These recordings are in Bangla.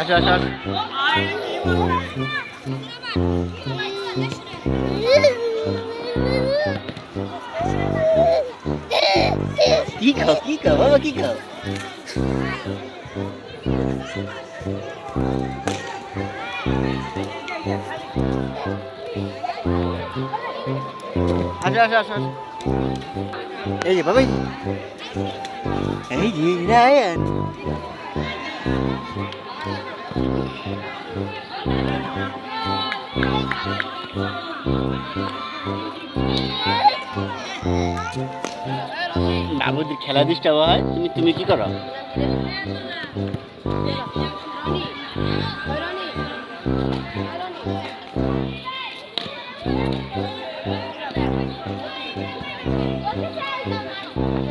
আসো আসো আসো। কি খাও কি খাও বাবা কি খাও আসো আসো আসো। এই বাবা এই যে বাবুদের খেলা ডিস্টার্ব হয় তুমি তুমি কি করো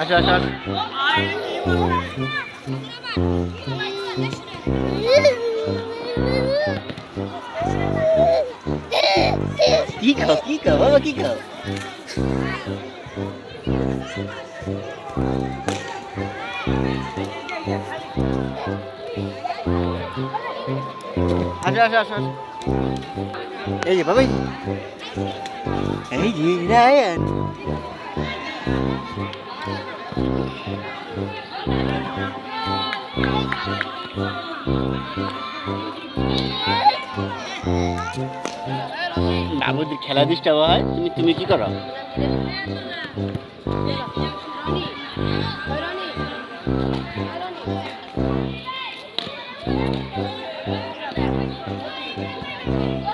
আসো আসো কি খাও কি খাও বাবা কি খাও আসো আসো এই যে বাবাই। এই যে রায়ন। খেলা দিসটা হয় তুমি তুমি কি করো?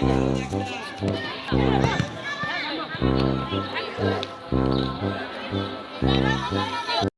Thank you.